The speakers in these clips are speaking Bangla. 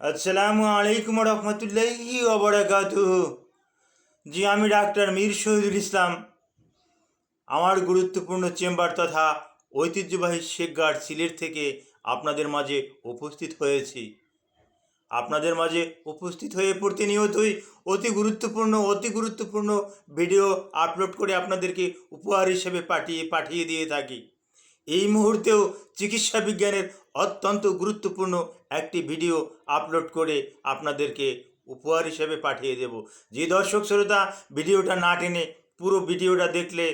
আসসালামু আলাইকুম রহমতুল্লাহি ওবরাকাতু জি, আমি ডাক্তার মীর শহীদুল ইসলাম। আমার গুরুত্বপূর্ণ চেম্বার তথা ঐতিহ্যবাহী শেখগার্ড সিলেট থেকে আপনাদের মাঝে উপস্থিত হয়েছি। আপনাদের মাঝে উপস্থিত হয়ে প্রতিনিয়তই অতি গুরুত্বপূর্ণ অতি গুরুত্বপূর্ণ ভিডিও আপলোড করে আপনাদেরকে উপহার হিসেবে পাঠিয়ে পাঠিয়ে দিয়ে থাকি। এই মুহূর্তেও চিকিৎসা বিজ্ঞানের অত্যন্ত গুরুত্বপূর্ণ একটি ভিডিও আপলোড করে আপনাদেরকে উপহার হিসেবে পাঠিয়ে দেব। যে দর্শক শ্রোতা ভিডিওটা না টেনে পুরো ভিডিওটা দেখলে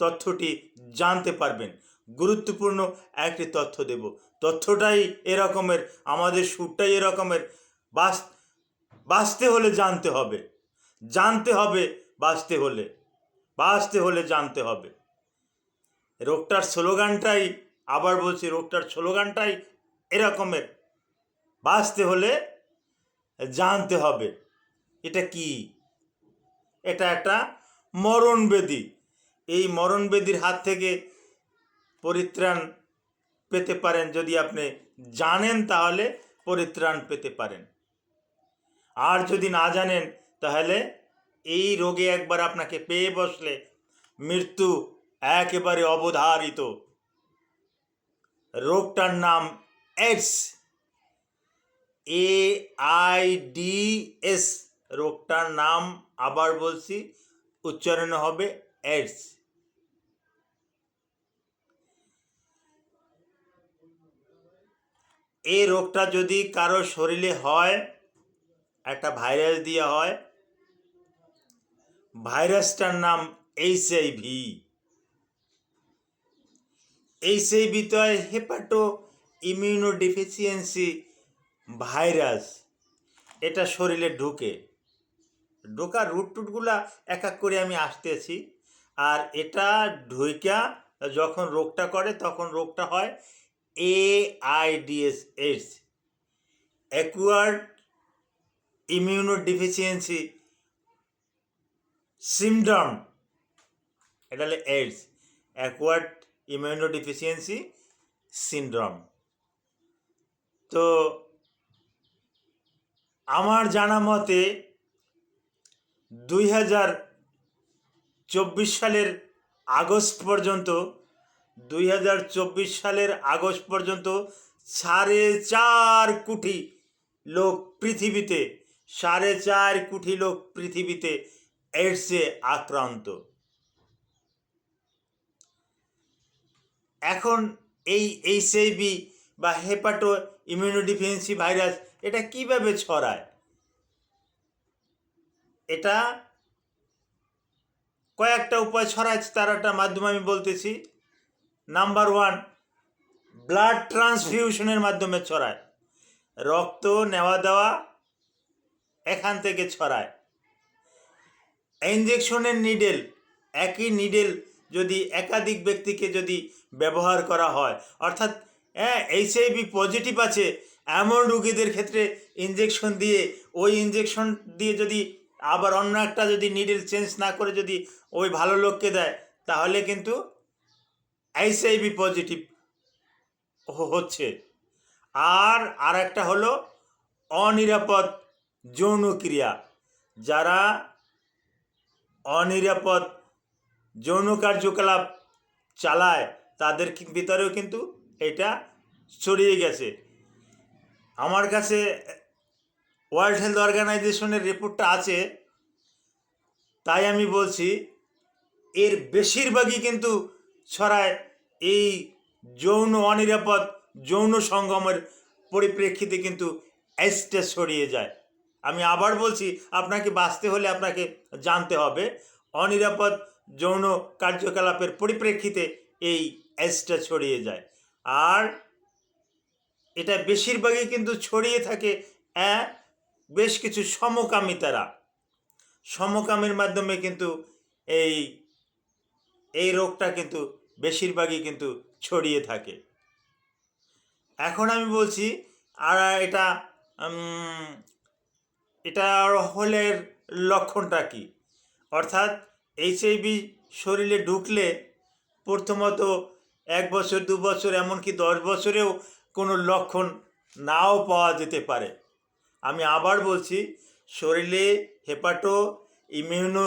তথ্যটি জানতে পারবেন। গুরুত্বপূর্ণ একটি তথ্য দেব। তথ্যটাই এরকমের, আমাদের সুরটাই এরকমের। বাস, বাঁচতে হলে জানতে হবে। জানতে হবে, বাঁচতে হলে। বাঁচতে হলে জানতে হবে। রোগটার স্লোগানটাই আবার বলছি, রোগটার স্লোগানটাই এরকমের। বাঁচতে হলে জানতে হবে, এটা কি? এটা একটা মরণ ব্যাধি এই মরণ ব্যাধির হাত থেকে পরিত্রাণ পেতে পারেন, যদি আপনি জানেন তাহলে পরিত্রাণ পেতে পারেন। আর যদি না জানেন, তাহলে এই রোগে একবার আপনাকে পেয়ে বসলে মৃত্যু একেবারে অবধারিত। রোগটার নাম AIDS A I D S. রোগটার নাম আবার বলছি, উচ্চারণ হবে এইডস এই রোগটা যদি কারও শরীরে হয়, একটা ভাইরাস দিয়ে হয়, ভাইরাসটার নাম এইচ আই ভি। ভি তো হয় হেপাটো ইমিউনো ডিফিসিয়েন্সি ভাইরাস এটা শরীরে ঢুকে। ঢোকার রুট টুটগুলা এক এক করে আমি আসতেছি। আর এটা ঢুইকা যখন রোগটা করে, তখন রোগটা হয় A I D S AIDS acquired immuno deficiency syndrome এটা হলে AIDS acquired immuno deficiency syndrome. তো আমার জানা মতে দুই হাজার চব্বিশ সালের আগস্ট পর্যন্ত, দুই হাজার চব্বিশ সালের আগস্ট পর্যন্ত সাড়ে চার কোটি লোক পৃথিবীতে, সাড়ে চার কোটি লোক পৃথিবীতে এইডসে আক্রান্ত। এখন এই এইচআইভি বা হেপাটো ইমিউনোডিফিয়েন্সি ভাইরাস এটা কীভাবে ছড়ায়? এটা কয়েকটা উপায় ছড়ায় তার একটা মাধ্যমে আমি বলতেছি। নাম্বার ওয়ান ব্লাড ট্রান্সফিউশনের মাধ্যমে ছড়ায়। রক্ত নেওয়া দেওয়া এখান থেকে ছড়ায়। ইঞ্জেকশনের নিডেল একই নিডেল যদি একাধিক ব্যক্তিকে যদি ব্যবহার করা হয়, অর্থাৎ হ্যাঁ এইচআইভি পজিটিভ আছে, এমন রুগীদের ক্ষেত্রে ইঞ্জেকশন দিয়ে, ওই ইঞ্জেকশন দিয়ে যদি আবার অন্য একটা যদি নিডেল চেঞ্জ না করে যদি ওই ভালো লোককে দেয়, তাহলে কিন্তু এইচআইভি পজিটিভ হচ্ছে। আর আর একটা হলো অনিরাপদ যৌনক্রিয়া। যারা অনিরাপদ যৌন কার্যকলাপ চালায়, তাদের ভিতরেও কিন্তু এটা ছড়িয়ে গেছে। আমার কাছে ওয়ার্ল্ড হেলথ অর্গানাইজেশনের রিপোর্টটা আছে, তাই আমি বলছি, এর বেশিরভাগই কিন্তু ছড়ায় এই যৌন অনিরাপদ যৌন সঙ্গমের পরিপ্রেক্ষিতে কিন্তু এসটা ছড়িয়ে যায়। আমি আবার বলছি, আপনাকে বাঁচতে হলে আপনাকে জানতে হবে, অনিরাপদ যৌন কার্যকলাপের পরিপ্রেক্ষিতে এই এসটা ছড়িয়ে যায়। আর এটা বেশিরভাগই কিন্তু ছড়িয়ে থাকে বেশ কিছু সমকামিতারা সমকামের মাধ্যমে কিন্তু এই এই রোগটা কিন্তু বেশিরভাগই কিন্তু ছড়িয়ে থাকে। এখন আমি বলছি, আর এটা এটা হলের লক্ষণটা কি? অর্থাৎ এইচআইভি শরীরে ঢুকলে প্রথমত এক বছর, দু বছর, এমনকি দশ বছরেও কোনো লক্ষণ নাও পাওয়া যেতে পারে। আমি আবার বলছি, শরীরে হেপাটো ইমিউনো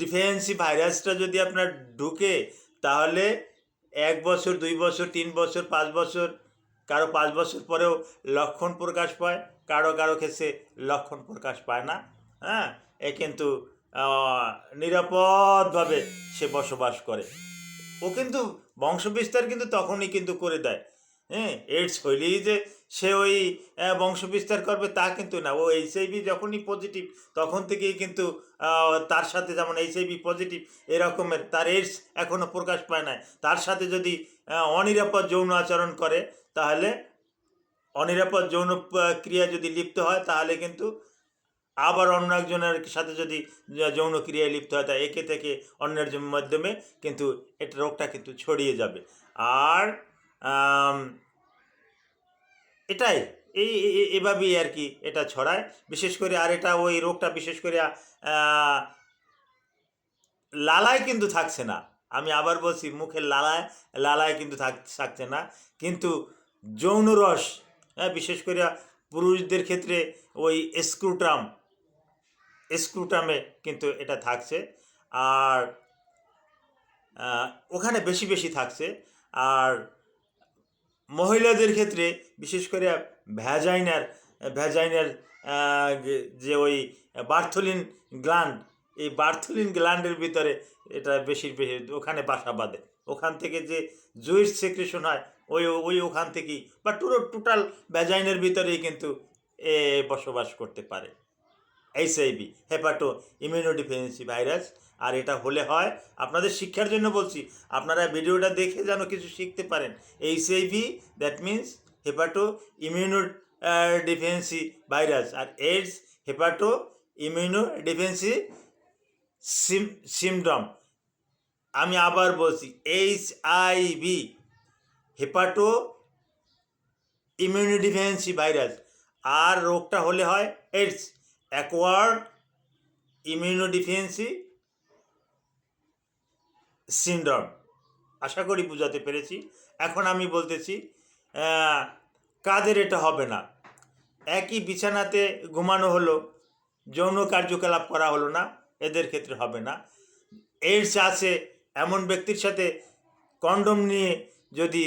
ডিফেন্সি ভাইরাসটা যদি আপনার ঢুকে, তাহলে এক বছর, দুই বছর, তিন বছর, পাঁচ বছর, কারও পাঁচ বছর পরেও লক্ষণ প্রকাশ পায়, কারও কারও ক্ষেত্রে লক্ষণ প্রকাশ পায় না। হ্যাঁ এ কিন্তু নিরাপদভাবে সে বসবাস করে। ও কিন্তু বংশবিস্তার কিন্তু তখনই কিন্তু করে দেয়। হ্যাঁ এইডস হইলেই যে সে ওই বংশবিস্তার করবে তা কিন্তু না। ও এইচআইভি যখনই পজিটিভ তখন থেকেই কিন্তু তার সাথে যেমন এইচআইভি পজিটিভ এরকমের, তার এইডস এখনও প্রকাশ পায় না তার সাথে যদি অনিরাপদ যৌন আচরণ করে, তাহলে অনিরাপদ যৌন ক্রিয়া যদি লিপ্ত হয়, তাহলে কিন্তু আবার অন্য একজনের সাথে যদি যৌন ক্রিয়ায় লিপ্ত হয়, তা একে থেকে অন্যের মাধ্যমে কিন্তু এটা রোগটা কিন্তু ছড়িয়ে যাবে। আর এটাই, এই এভাবেই আর কি এটা ছড়ায়। বিশেষ করে আর এটা ওই রোগটা বিশেষ করে লালায় কিন্তু থাকছে না। আমি আবার বলছি, মুখের লালায় লালায় কিন্তু থাক- থাকছে না। কিন্তু যৌন রস হ্যাঁ বিশেষ করে পুরুষদের ক্ষেত্রে ওই স্ক্রুট্রাম স্ক্রুটামে কিন্তু এটা থাকছে। আর ওখানে বেশি বেশি থাকছে। আর, মহিলাদের ক্ষেত্রে, বিশেষ করে ভ্যাজাইনার ভ্যাজাইনার যে- ওই বার্থলিন গ্ল্যান্ড এই বার্থলিন গ্ল্যান্ডের ভিতরে এটা বেশি বেশি, ওখানে বাসা বাঁধে। ওখান থেকে যে জুইস সেক্রেশন হয়, ওই ওই ওখান থেকেই, বা টোটাল ভ্যাজাইনের ভিতরেই কিন্তু এ বসবাস করতে পারে। এইচআইভি হেপাটো ইমিউনোডিফিসিয়েন্সি ভাইরাস আর এটা হলে হয় আপনাদের শিক্ষার জন্য বলছি, আপনারা ভিডিওটা দেখে যেন কিছু শিখতে পারেন। HIV that means hepato immuno deficiency virus R AIDS hepato immuno deficiency sim syndrome আমি আবার বলছি H I V hepato immunodeficiency virus আর রোগটা হলে হয় এইডস অ্যাকওয়ার্ড ইমিউনোডিফেন্সি সিন্ড্রোম। আশা করি বোঝাতে পেরেছি। এখন আমি বলতেছি কাদের এটা হবে না? একই বিছানাতে ঘুমানো হলো, যৌন কার্যকলাপ করা হলো না, এদের ক্ষেত্রে হবে না। এইডস আছে, এমন ব্যক্তির সাথে কন্ডম নিয়ে যদি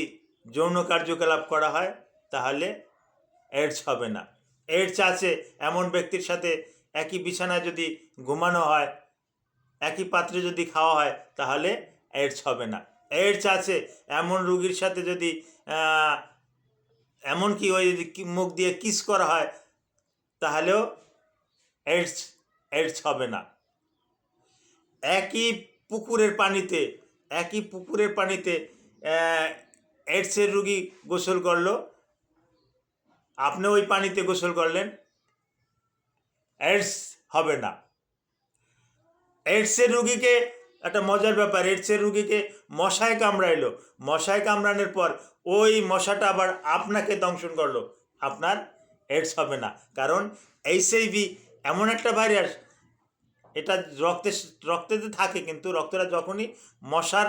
যৌন কার্যকলাপ করা হয়, তাহলে এইডস হবে না। এইডস আছে এমন ব্যক্তির সাথে একই বিছানায় যদি ঘুমানো হয় একই পাত্রে যদি খাওয়া হয় তাহলে এইডস হবে না। এইডস আছে এমন রুগীর সাথে যদি আহ, এমনকি ওই যদি মুখ দিয়ে কিস করা হয় তাহলেও এইডস এইডস হবে না। একই পুকুরের পানিতে একই পুকুরের পানিতে এইডসের রুগী গোসল করল আপনি ওই পানিতে গোসল করলেন এডস হবে না। এডসের রুগীকে একটা মজার ব্যাপার এডসের রুগীকে মশায় কামড়াইলো। মশায় কামড়ানোর পর ওই মশাটা আবার আপনাকে দংশন করল। আপনার এডস হবে না। কারণ এইচআইভি এমন একটা ভাইরাস, এটা রক্তে, রক্তেতে থাকে কিন্তু রক্তটা যখনই মশার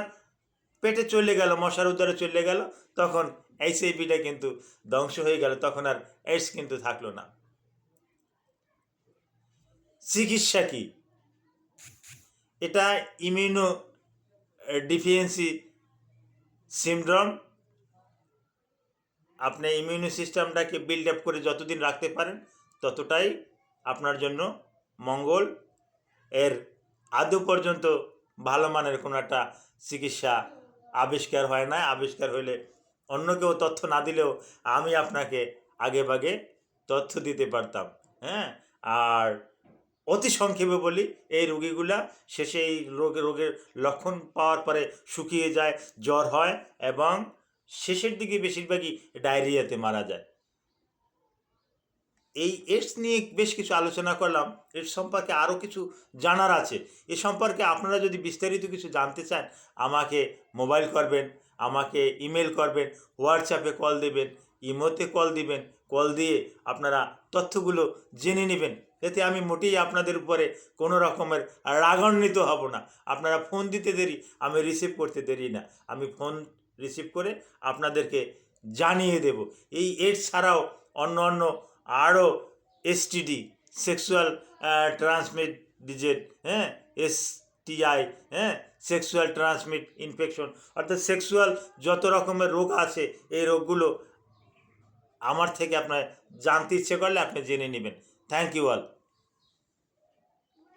পেটে চলে গেল, মশার উদরে চলে গেল, তখন এইচআইভিটা কিন্তু ধ্বংস হয়ে গেল, তখন আর এইডস কিন্তু থাকল না। চিকিৎসা কি? এটা ইমিউনো ডিফিয়েন্সি সিমড্রোম আপনি ইমিউনো সিস্টেমটাকে বিল্ড আপ করে যতদিন রাখতে পারেন, ততটাই আপনার জন্য মঙ্গল। এর আদৌ পর্যন্ত ভালো মানের কোনো একটা চিকিৎসা আবিষ্কার হয় না আবিষ্কার হলে অন্য কেউ তথ্য না দিলেও আমি আপনাকে আগে ভাগে তথ্য দিতে পারতাম হ্যাঁ? আর অতি সংক্ষেপে বলি, এই রোগীগুলা শেষে এই রোগে, রোগের লক্ষণ পাওয়ার পরে শুকিয়ে যায়, জ্বর হয় এবং শেষের দিকে বেশিরভাগই ডায়রিয়াতে মারা যায়। এই এইডস নিয়ে বেশ কিছু আলোচনা করলাম, এর সম্পর্কে আরও কিছু জানার আছে। এ সম্পর্কে আপনারা যদি বিস্তারিত কিছু জানতে চান, আমাকে মোবাইল করবেন আমাকে ইমেল করবেন হোয়াটসঅ্যাপে কল দেবেন ইমোতে কল দিবেন কল দিয়ে আপনারা তথ্যগুলো জেনে নেবেন। এতে আমি মোটেই আপনাদের উপরে কোনো রকমের রাগান্বিত হব না। আপনারা ফোন দিতে দেরি, আমি রিসিভ করতে দেরি না। আমি ফোন রিসিভ করে আপনাদেরকে জানিয়ে দেব। এই এইডস ছাড়াও অন্য অন্য আরও এসটিডি সেক্সুয়াল ট্রান্সমিট ডিজেড হ্যাঁ এসটিআই হ্যাঁ? সেক্সুয়াল ট্রান্সমিট ইনফেকশন অর্থাৎ সেক্সুয়াল যত রকমের রোগ আছে, এই রোগগুলো আমার থেকে আপনার জানতে ইচ্ছে করলে আপনি জেনে নেবেন। Thank you all